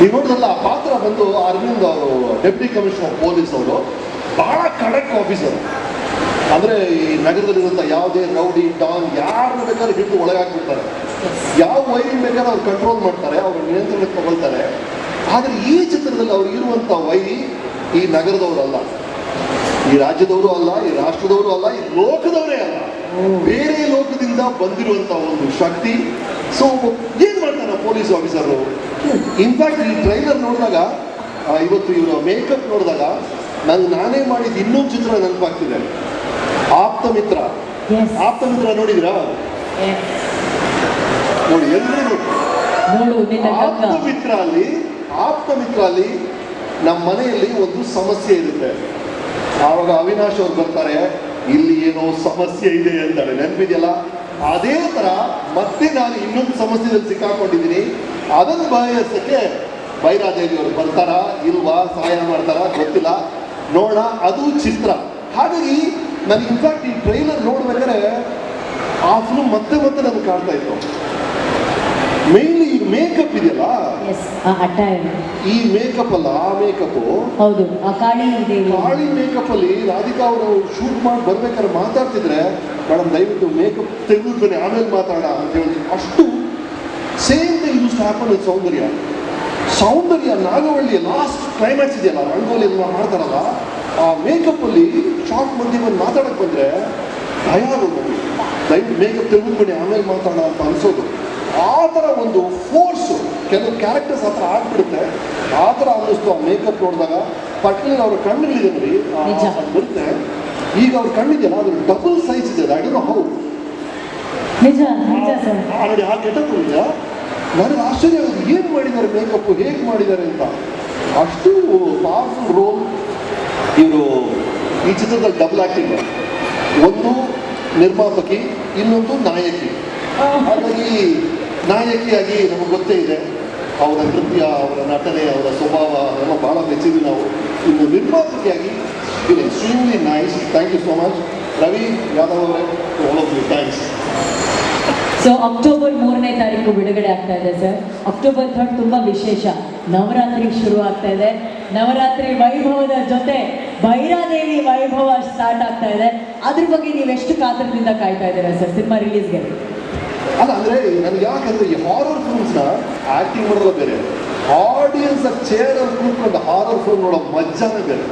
ನೀವು ಪಾತ್ರ ಬಂದು ಅರವಿಂದ್ ಅವರು, ಡೆಪ್ಟಿ ಕಮಿಷನರ್, ಪೊಲೀಸ್ ಅವರು, ಬಹಳ ಕಡೆಕ್ಟ್ ಆಫೀಸರ್ ಅಂದ್ರೆ ಈ ನಗರದಲ್ಲಿರುವಂಥ ಯಾವುದೇ ರೌಡಿ, ಡಾನ್, ಯಾರನ್ನ ಬೇಕಾದ್ರೆ ಹಿಡಿದು ಒಳಗಾಕ್ಬಿಡ್ತಾರೆ ಯಾವ ವೈರಿನ ಬೇಕಾದ್ರೆ ಅವ್ರು ಕಂಟ್ರೋಲ್ ಮಾಡ್ತಾರೆ, ಅವ್ರ ನಿಯಂತ್ರಣಕ್ಕೆ ತಗೊಳ್ತಾರೆ. ಆದರೆ ಈ ಚಿತ್ರದಲ್ಲಿ ಅವ್ರು ಇರುವಂಥ ವೈರಿ ಈ ನಗರದವರಲ್ಲ ಈ ರಾಜ್ಯದವರು ಅಲ್ಲ, ಈ ರಾಷ್ಟ್ರದವರು ಅಲ್ಲ, ಈ ಲೋಕದವರೇ ಅಲ್ಲ. ಬೇರೆ ಲೋಕದಿಂದ ಬಂದಿರುವಂತ ಒಂದು ಶಕ್ತಿ ಸೊ ಏನ್ ಮಾಡ್ತಾನೆ ಪೊಲೀಸ್ ಆಫೀಸರು ಇನ್ಫ್ಯಾಕ್ಟ್ ಈ ಟ್ರೈಲರ್ ನೋಡಿದಾಗ ಇವತ್ತು ಇವರ ಮೇಕಪ್ ನೋಡಿದಾಗ ನಾನು ನಾನೇ ಮಾಡಿದ ಇನ್ನೊಂದು ಚಿತ್ರ ನೆನಪಾಗ್ತಿದೆ. ಆಪ್ತ ಮಿತ್ರ. ಆಪ್ತ ಮಿತ್ರ ನೋಡಿದಿರಾ ನೋಡಿ ಎಲ್ಲರೂ ಆಪ್ತ ಮಿತ್ರ ಅಲ್ಲಿ ಆಪ್ತ ಮಿತ್ರ ಅಲ್ಲಿ ನಮ್ಮ ಮನೆಯಲ್ಲಿ ಒಂದು ಸಮಸ್ಯೆ ಇರುತ್ತೆ. ಆವಾಗ ಅವಿನಾಶ್ ಅವ್ರು ಬರ್ತಾರೆ ಇಲ್ಲಿ ಏನೋ ಸಮಸ್ಯೆ ಇದೆ ಅಂತಾರೆ ನೆನಪಿದೆಯಲ್ಲ? ಅದೇ ತರ ಮತ್ತೆ ನಾನು ಇನ್ನೊಂದು ಸಮಸ್ಯೆದಲ್ಲಿ ಸಿಕ್ಕಾಕೊಂಡಿದ್ದೀನಿ. ಅದನ್ನು ಬಯಸಕ್ಕೆ ಬೈರಾದೇವಿ ಅವರು ಬರ್ತಾರಾ, ಇಲ್ವಾ, ಸಹಾಯ ಮಾಡ್ತಾರಾ, ಗೊತ್ತಿಲ್ಲ. ನೋಡ ಅದು ಚಿತ್ರ. ಹಾಗಾಗಿ ನನಗೆ ಇನ್ಫ್ಯಾಕ್ಟ್ ಈ ಟ್ರೈಲರ್ ನೋಡ್ಬೇಕಾದ್ರೆ ಆ ಮತ್ತೆ ಮತ್ತೆ ನನಗೆ ಕಾಡ್ತಾ ಇತ್ತು. ಮೇನ್ಲಿ ಈ ಮೇಕಪ್ ಇದೆಯಲ್ಲ? ಆ ಈ ಮೇಕಪ್ ಅಲ್ಲ ಆ ಮೇಕಪ್ ಹೌದು ಆ ಕಾಳಿ ಮೇಕಪ್ ಅಲ್ಲಿ ರಾಧಿಕಾ ಅವರು ಶೂಟ್ ಮಾಡಿ ಬರ್ಬೇಕಾದ್ರೆ ಮಾತಾಡ್ತಿದ್ರೆ ಮೇಡಮ್ ದಯವಿಟ್ಟು ಮೇಕಪ್ ತೆಗೆದು ಬನ್ನಿ ಆಮೇಲೆ ಮಾತಾಡ ಅಂತ ಹೇಳಿ. ಅಷ್ಟು same the use happen Soundarya. Soundarya Nagavalli last climax ಇದೆಯಲ್ಲ ರಂಗೋಲಿ ಎಲ್ಲ ಮಾಡ್ತಾರಲ್ಲ ಆ ಮೇಕಪ್ ಅಲ್ಲಿ ಶಾರ್ಟ್ ಮಂದಿ ಬಂದು ಮಾತಾಡಕ್ ಬಂದ್ರೆ ಭಯ ಆಗೋದು ದಯವಿಟ್ಟು ಮೇಕಪ್ ತೆಗೆದು ಬನ್ನಿ ಆಮೇಲೆ ಮಾತಾಡೋಣ ಅಂತ ಅನ್ಸೋದು. ಆ ಥರ ಒಂದು ಫೋರ್ಸು ಕೆಲವು ಕ್ಯಾರೆಕ್ಟರ್ಸ್ ಆ ಥರ ಆಗ್ಬಿಡುತ್ತೆ. ಆ ಥರ ಅನ್ನಿಸ್ತು ಆ ಮೇಕಪ್ ನೋಡಿದಾಗ ಪಟ್ನಲ್ಲಿ ಅವ್ರ ಕಣ್ಣುಗಳಿದೆ ನೋಡಿ. ಬರುತ್ತೆ. ಈಗ ಅವ್ರ ಕಣ್ಣಿದೆಯಲ್ಲ ಅದು ಡಬಲ್ ಸೈಜ್ ಇದೆ. ಐ ಡೋಂಟ್ ಹೌ ನಿಜ ನೋಡಿ ಆ ಗೆಟಪ್ ಇದೆಯಾ? ನನಗೆ ಆಶ್ಚರ್ಯ ಆಗೋದು ಏನು ಮಾಡಿದ್ದಾರೆ ಮೇಕಪ್ ಹೇಗೆ ಮಾಡಿದ್ದಾರೆ ಅಂತ. ಅಷ್ಟು ಪವರ್ಫುಲ್ ರೋಲ್ ಇವರು ಈ ಚಿತ್ರದಲ್ಲಿ ಡಬಲ್ ಆ್ಯಕ್ಟಿಂಗ್ ಒಂದು ನಿರ್ಮಾಪಕಿ ಇನ್ನೊಂದು ನಾಯಕಿ. ಹಾಗಾಗಿ ನಾಯಕಿಯಾಗಿ ನಮಗೆ ಗೊತ್ತೇ ಇದೆ, ಅವರ ನೃತ್ಯ, ಅವರ ನಟನೆ, ಅವರ ಸ್ವಭಾವ ಅದೆಲ್ಲ ಭಾಳ ಮೆಚ್ಚಿದ್ವಿ ನಾವು ಇನ್ನು ನಿರ್ಮಾಪಕಿಯಾಗಿ ಇದು. Extremely nice thank you so much Ravi Yadav ಅವರೇ ಆಲ್ ಥ್ಯಾಂಕ್ಸ್ ಸೊ ಅಕ್ಟೋಬರ್ ಮೂರನೇ ತಾರೀಕು ಬಿಡುಗಡೆ ಆಗ್ತಾ ಇದೆ ಸರ್ ಅಕ್ಟೋಬರ್ ಥರ್ಡ್ ತುಂಬ ವಿಶೇಷ. ನವರಾತ್ರಿ ಶುರು ಆಗ್ತಾ ಇದೆ. ನವರಾತ್ರಿ ವೈಭವದ ಜೊತೆ ಭೈರಾದೇವಿ ವೈಭವ ಸ್ಟಾರ್ಟ್ ಆಗ್ತಾ ಇದೆ. ಅದ್ರ ಬಗ್ಗೆ ನೀವು ಎಷ್ಟು ಕಾತರದಿಂದ ಕಾಯ್ತಾ ಇದ್ದೀರಾ ಸರ್ ಸಿನಿಮಾ ರಿಲೀಸ್ಗೆ ಅಲ್ಲ ನನಗೆ ಯಾಕಂದ್ರೆ ಈ ಹಾರರ್ ಫಿಲ್ಮ್ಸ್ನ ಆಕ್ಟಿಂಗ್ ಮಾಡೋದ ಬೇರೆ. ಆಡಿಯನ್ಸ್ ಚೇರ್ ಅಲ್ಲಿ ಕೂತ್ಕೊಂಡು ಹಾರರ್ ಫಿಲ್ಮ್ ನೋಡೋ ಮಜ್ಜಾನೇ ಬೇರೆ.